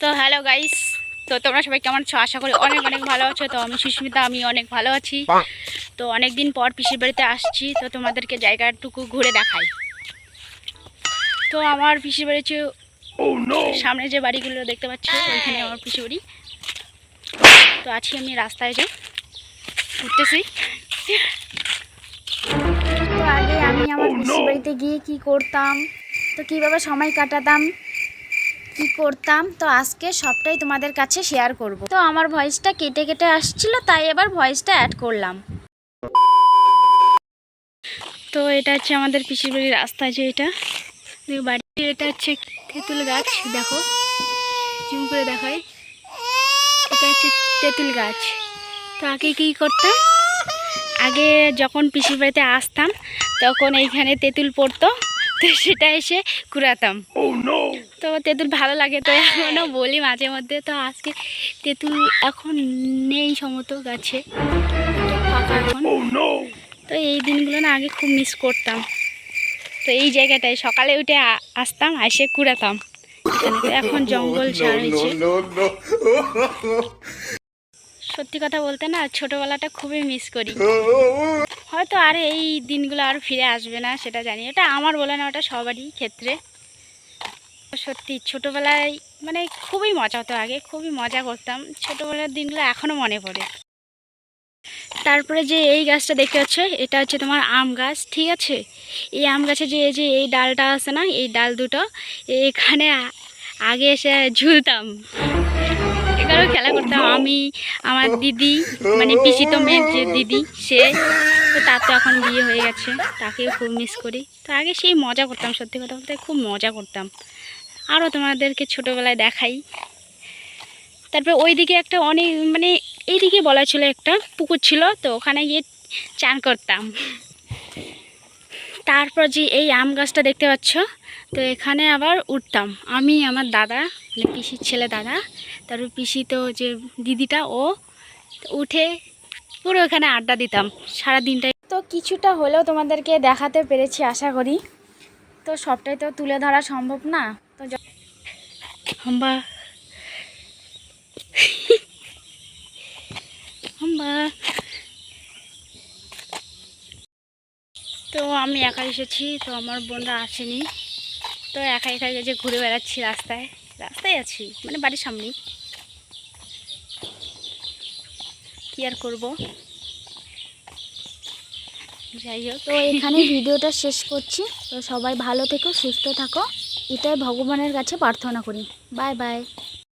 তো hello guys তো তোমরা সবাই কেমন আছো? আশা করি অনেক অনেক ভালো আছো। তো আমি সুস্মিতা আমি অনেক ভালো আছি। তো অনেক দিন পর পিসির বাড়িতে আসছি তো তোমাদেরকে জায়গাটুকু ঘুরে দেখাই। তো আমার পিসির বাড়ি হচ্ছে সামনে যে বাড়িগুলো দেখতে পাচ্ছ ওইখানে আমার পিসির বাড়ি। তো আছি আমি রাস্তায় যে ঘুরতেছি। তো আগে আমি আমার পিসির বাড়িতে গিয়ে কি করতাম তো কীভাবে সময় কাটাতাম কি করতাম? তো আজকে সবটাই তোমাদের কাছে শেয়ার করব। তো আমার ভয়েসটা কেটে কেটে আসছিল, তাই এবার ভয়েসটা অ্যাড করলাম। তো এটা হচ্ছে আমাদের পিসির বাড়ির রাস্তা যে এটা। বাড়ি এটা হচ্ছে তেঁতুল গাছ, দেখো। জুম করে দেখায় এটা হচ্ছে তেঁতুল গাছ। তো আগে কী করতাম? আগে যখন পিসির বাড়িতে আসতাম, তখন এইখানে তেঁতুল পড়তো। তো সেটা এসে কুড়াতাম। তো তেঁতুল ভালো লাগে তো এখনও বলি মাঝে মধ্যে তো আজকে তেঁতুল এখন নেই সমত গাছে এখন। তো এই দিনগুলো না আগে খুব মিস করতাম। তো এই জায়গাটায় সকালে উঠে আসতাম এসে কুড়াতাম। এখন জঙ্গল সত্যি কথা বলতে না ছোটোবেলাটা খুবই মিস করি। হয়তো আর এই দিনগুলো আর ফিরে আসবে না, সেটা জানি। এটা আমার বলে না ওটা সবারই ক্ষেত্রে। সত্যি, ছোটোবেলায় মানে খুবই মজা হতো আগে, খুবই মজা করতাম। ছোটোবেলার দিনগুলো এখনও মনে পড়ে। তারপরে যে এই গাছটা দেখতে পাচ্ছ, এটা হচ্ছে তোমার আম গাছ, ঠিক আছে? এই আম গাছে যে এই যে এই ডালটা আছে না, এই ডাল দুটো, এখানে আগে এসে ঝুলতাম। আমি আমার দিদি মানে পিসিত মেয়ের যে দিদি সে তো তার তো এখন বিয়ে হয়ে গেছে তাকেও খুব মিস করি। তো আগে সেই মজা করতাম সত্যি কথা বলতে খুব মজা করতাম। আরও তোমাদেরকে ছোটোবেলায় দেখাই। তারপরে ওইদিকে একটা অনেক মানে এইদিকে বলা ছিল একটা পুকুর ছিল তো ওখানে গিয়ে চান করতাম। তারপর যে এই আম গাছটা দেখতে পাচ্ছ তো এখানে আবার উঠতাম। আমি আমার দাদা মানে পিসির ছেলে দাদা তারপর পিসি তো যে দিদিটা ও উঠে পুরো এখানে আড্ডা দিতাম। সারা দিনটাই তো কিছুটা হলেও তোমাদেরকে দেখাতে পেরেছি আশা করি। তো সবটাই তো তুলে ধরা সম্ভব না। তো হাম্বা। হাম্বা। তো আমি একা এসেছি তো আমার বোনরা আসেনি। তো একা একা যে ঘুরে বেড়াচ্ছি রাস্তায়। রাস্তায় আছি মানে বাড়ির সামনেই। কি আর করব? যাই হোক। তো এখানে ভিডিওটা শেষ করছি। তো সবাই ভালো থেকো, সুস্থ থাকো। এটাই ভগবানের কাছে প্রার্থনা করি। Bye bye.